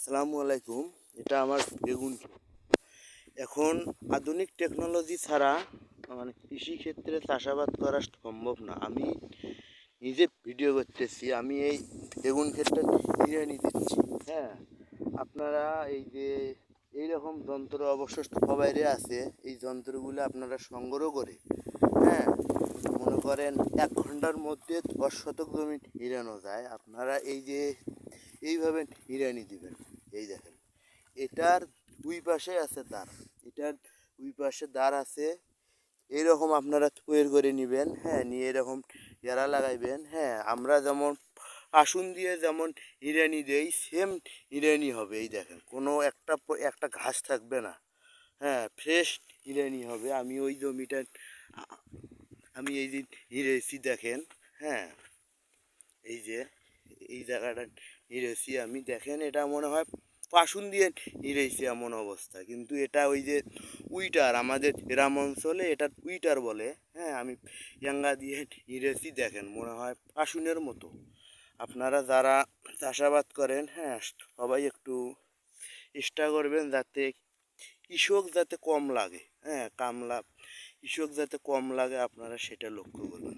আসসালামু আলাইকুম, এটা আমার বেগুন এখন আধুনিক টেকনোলজি ছাড়া মানে কৃষি ক্ষেত্রে চাষাবাদ করা সম্ভব না। আমি নিজে ভিডিও করতেছি, আমি এই বেগুন ক্ষেতটা নিড়ানি দিচ্ছি হ্যাঁ আপনারা এই যে এই রকম যন্ত্র অবশ্য সবাইরে আছে, এই যন্ত্রগুলো আপনারা সংগ্রহ করে হ্যাঁ মনে করেন এক ঘণ্টার মধ্যে দশ শতক জমি নিড়ানো যায়, আপনারা এই যে এইভাবে নিড়ানি দিবেন এই দেখেন, এটার দুই পাশে আছে তার এটার দুই পাশে দাঁড় আছে। এইরকম আপনারা তৈরি করে নেবেন হ্যাঁ নিয়ে এরকম এরা লাগাইবেন হ্যাঁ আমরা যেমন আসুন দিয়ে যেমন হিরানি দেই সেম ইরানি হবে, এই দেখেন, কোনো একটা একটা ঘাস থাকবে না। হ্যাঁ ফ্রেশ হিরানি হবে, আমি ওই জমিটা আমি এই যে হিরেছি দেখেন হ্যাঁ এই যে। এই জায়গাটা হিরেছি আমি। দেখেন, এটা মনে হয় পাশুন দিয়ে হিরেছি এমন অবস্থা। কিন্তু এটা ওই যে উইটার, আমাদের গ্রাম অঞ্চলে এটা উইটার বলে। হ্যাঁ আমি ইয়াঙ্গা দিয়ে হিরেছি দেখেন, মনে হয় পাশুনের মতো। আপনারা যারা চাষাবাদ করেন হ্যাঁ সবাই একটু চেষ্টা করবেন যাতে কৃষক যাতে কম লাগে। হ্যাঁ কামলা, কৃষক যাতে কম লাগে, আপনারা সেটা লক্ষ্য করবেন।